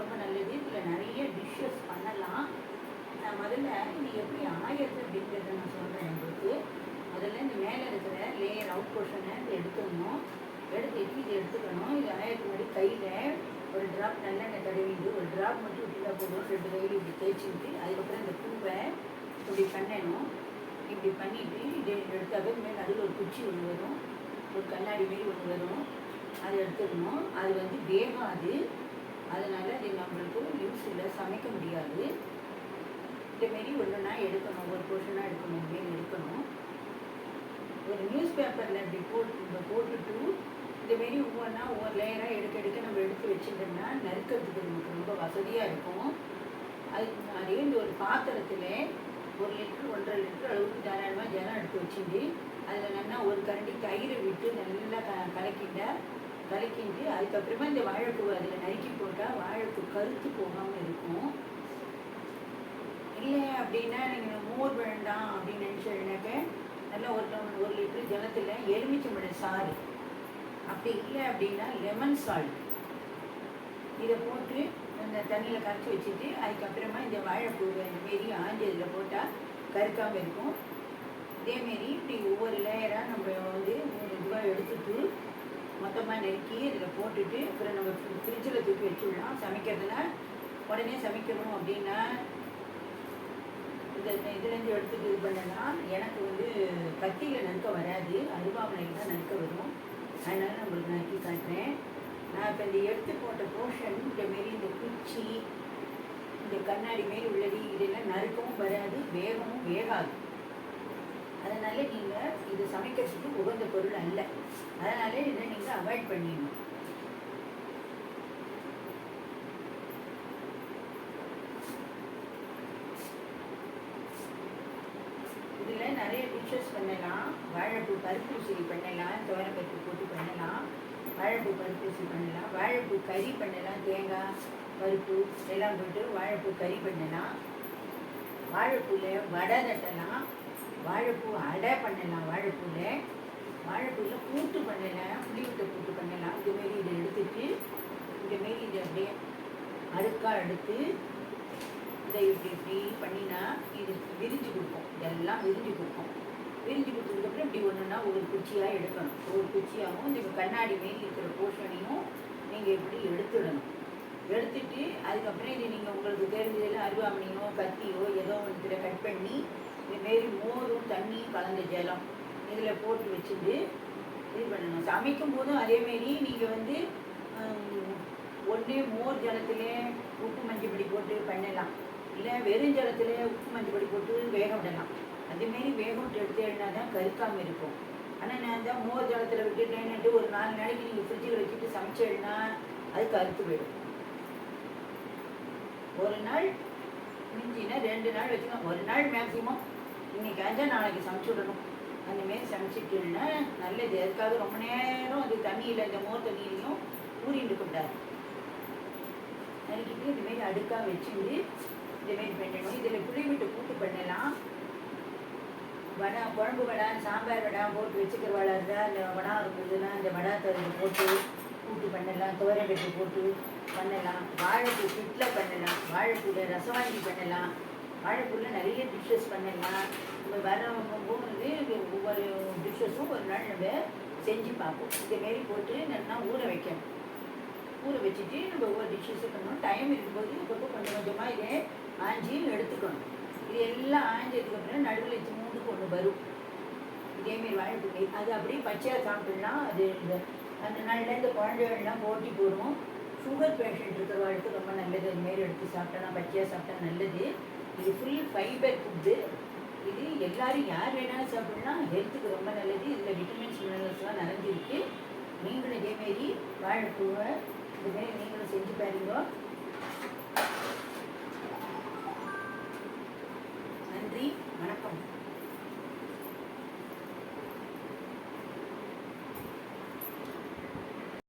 ரொம்ப நல்லது. இதில் நிறைய டிஷ்ஷஸ் பண்ணலாம். நான் முதல்ல இது எப்படி ஆயிடுது அப்படிங்கிறத நான் சொல்கிறேன் உங்களுக்கு. முதல்ல இந்த மேலே இருக்கிற லேயர் அவுட் போர்ஷனை இதை எடுத்துடணும். எடுத்து இதை எடுத்துக்கணும். இது ஆயிரத்துக்கு முன்னாடி கையில் ஒரு ட்ராப் நல்லெண்ணெய் தடவிட்டு ஒரு ட்ராப் மட்டும் விட்டுட்டா போதும் ரெண்டு கையில் இப்படி தேய்ச்சிட்டு அதுக்கப்புறம் இந்த பூவை இப்படி பண்ணணும். இப்படி பண்ணிவிட்டு இது எடுத்தாவே மேலே அதில் ஒரு குச்சி ஒன்று வரும். ஒரு கண்ணாடி மாரி ஒன்று வரும். அதை எடுத்துக்கணும் அது வந்து வேகாது. அதனால் அது நம்மளுக்கு யூஸ் இல்லை சமைக்க முடியாது. இதேமாரி ஒன்றுனா எடுக்கணும் ஒரு போர்ஷனாக எடுக்கணும் அப்படின்னு எடுக்கணும். ஒரு நியூஸ் பேப்பரில் இப்படி போட்டு இந்த போட்டுட்டு இதேமாரி ஒவ்வொன்றா ஒவ்வொரு லேயராக எடுக்க எடுக்க நம்ம எடுத்து வச்சுட்டோம்னா நறுக்கிறதுக்கு நமக்கு ரொம்ப வசதியாக இருக்கும். அதுக்கு அதே இந்த ஒரு பாத்திரத்தில் ஒரு லிட்டர் ஒன்றரை லிட்டர் அளவுக்கு தாராளமாக ஜலம் எடுத்து வச்சுட்டு அதில் நல்லா ஒரு கரண்டி தயிரை விட்டு நல்லா க கலக்கிட்டால் கலக்கிட்டு அதுக்கப்புறமா இந்த வாழைப்பூ அதில் நறுக்கி போட்டால் வாழைப்பூ கருத்து போகாமல் இருக்கும். இல்லை அப்படின்னா நீங்கள் மோர் வேண்டாம் அப்படின்னு நினச்சேன்னாக்க நல்லா ஒரு ஒரு லிட்டர் ஜலத்தில் எலுமிச்சம்பழம் சாறு. அப்படி இல்லை அப்படின்னா லெமன் சால்ட் இதை போட்டு அந்த தண்ணியில் கரைச்சி வச்சுட்டு அதுக்கப்புறமா இந்த வாழைப்பூவை இந்தமாரி ஆஞ்சதில் போட்டால் கருக்காமல் இருக்கும். இதேமாரி இப்படி ஒவ்வொரு லேயராக நம்ம வந்து மூணு இதுவாக எடுத்துட்டு மொத்தமாக நெருக்கி இதில் போட்டுட்டு அப்புறம் நம்ம ஃப்ரிட்ஜில் தூக்கி வச்சுடலாம். சமைக்கிறதுனா உடனே சமைக்கணும் அப்படின்னா இந்த இதுலேருந்து எடுத்துட்டு இது பண்ணலாம். எனக்கு வந்து கத்தியில் நறுக்க வராது. அருவாமனையில் தான் நறுக்க வரும். அதனால் நான் உங்களுக்கு நறுக்கி காட்டுறேன். நான் இப்போ இந்த எடுத்து போட்ட போர்ஷன் இந்த மாரி இந்த குச்சி இந்த கண்ணாடி மாரி உள்ளது இதெல்லாம் நறுக்கவும் வராது வேகமும் வேகாது. அதனால நீங்கள் இது சமைக்கிறதுக்கு உகந்த பொருள் அல்ல. அதனால இதை நீங்கள் அவாய்ட் பண்ணிடணும். இதில் நிறைய டிஷ்ஷஸ் பண்ணலாம். வாழைப்பூ பருப்பூசி பண்ணலாம். துவரப்பருப்பு போட்டு பண்ணலாம். வாழைப்பூ பருப்பூசி பண்ணலாம். வாழைப்பூ கறி பண்ணலாம். தேங்காய் பருப்பு எல்லாம் போட்டு வாழைப்பூ கறி பண்ணலாம். வாழைப்பூவில் வடை தட்டலாம். வாழைப்பூ அடை பண்ணலாம் வாழைப்பூவில் வாழைப்பூவில் கூட்டு பண்ணலாம் புளிவிட்ட கூட்டு பண்ணலாம். இதுமாரி இதை எடுத்துட்டு மாரி இதை அப்படியே அழுக்காக எடுத்து இதை இப்படி இப்படி பண்ணினா இது விரிஞ்சு கொடுக்கும். இதெல்லாம் விரிஞ்சு கொடுக்கும். விரிஞ்சு கொடுத்ததுக்கப்புறம் இப்படி ஒன்றுனா ஒரு குச்சியாக எடுக்கணும். ஒரு குச்சியாகவும் இந்த கண்ணாடி மாரி இருக்கிற போர்ஷனையும் நீங்கள் இப்படி எடுத்துடணும். எடுத்துட்டு அதுக்கப்புறம் இது நீங்கள் உங்களுக்கு தெரிஞ்சதில் அருவாமனையோ கத்தியோ ஏதோ ஒன்று கட் பண்ணி மாரி மோரும் தண்ணியும் கலந்த ஜலம் இதில் போட்டு வச்சுட்டு இது பண்ணணும். சமைக்கும் போதும் அதேமாரி நீங்கள் வந்து ஒன்று மோர் ஜலத்திலே உப்பு மஞ்சள் பொடி போட்டு பண்ணலாம். இல்லை வெறும் ஜலத்தில் உப்பு மஞ்சள் பொடி போட்டு வேக விடலாம். அதேமாரி வேக விட்டு எடுத்துனா தான் கருக்காமல் இருக்கும். ஆனால் நான் தான் மோர் ஜலத்தில் விட்டுட்டேன்னுட்டு ஒரு நாலு நாளைக்கு நீங்கள் ஃப்ரிட்ஜில் வச்சுட்டு சமைச்சேன்னா அது கருத்து போயிடும். ஒரு நாள் மிஞ்சினா ரெண்டு நாள் வச்சுக்கோங்க. ஒரு நாள் மேக்ஸிமம் இன்னைக்கு ஆச்சா நாளைக்கு சமைச்சு விடணும். அந்த மாரி சமைச்சிட்டோம்னா நல்லது. அதுக்காக ரொம்ப நேரம் அது தண்ணியில் இந்த மோர் தண்ணியிலையும் ஊறிட்டு கூடாது நறுக்கிட்டு இதுமாரி அடுக்காக வச்சுட்டு இதுமாரி பண்ணணும். இதில் புளி விட்டு கூட்டு பண்ணலாம். வடை குழம்பு வடை சாம்பார் வடை போட்டு வச்சுக்கிற வடை இருந்தால் அந்த வடை இருக்குதுன்னா அந்த வடை தவிர போட்டு கூட்டு பண்ணலாம். துவரை வெட்டி போட்டு பண்ணலாம். வாழைப்பூ பிட்டில் பண்ணலாம். வாழைப்பூவில் ரசவாங்கி பண்ணலாம். வாழைப்பூரில் நிறைய டிஷ்ஷஸ் பண்ணலாம் இப்போ வரவங்க ஒவ்வொரு டிஷ்ஷஸும் ஒரு நாள் நம்ம செஞ்சு பார்ப்போம். இதேமாரி போட்டு நல்லா ஊற வைக்கணும். ஊற வச்சுட்டு நம்ம ஒவ்வொரு டிஷ்ஷஸும் பண்ணணும். டைம் இருக்கும்போது இப்பப்போ கொஞ்சம் கொஞ்சமாக இதை ஆஞ்சி எடுத்துக்கணும். இது எல்லாம் ஆஞ்சதுக்கப்புறம் நடுவில் மூண்டுக்கு ஒன்று வரும். இதேமாரி வாழைப்பூ அது அப்படியே பச்சையாக சாப்பிடலாம். அது இந்த அந்த நாளில் இந்த குழந்தைகள்லாம் போட்டி போடும் சுகர் பேஷண்ட் இருக்கிறவர்களுக்கு ரொம்ப நல்லது. அதுமாரி எடுத்து சாப்பிட்டா பச்சையாக சாப்பிட்டா நல்லது. இது ஃபுல் ஃபைபர் ஃபுட்டு இது எல்லாரும் யார் வேணாலும் சாப்பிடலாம். ஹெல்த்துக்கு ரொம்ப நல்லது. இதில் விட்டமின்ஸ் மினரல்ஸ்லாம் நிறைஞ்சிருக்கு. நீங்களும் இதேமாரி வாழைப்பூவை இதுமாரி நீங்களும் செஞ்சு பாருங்க.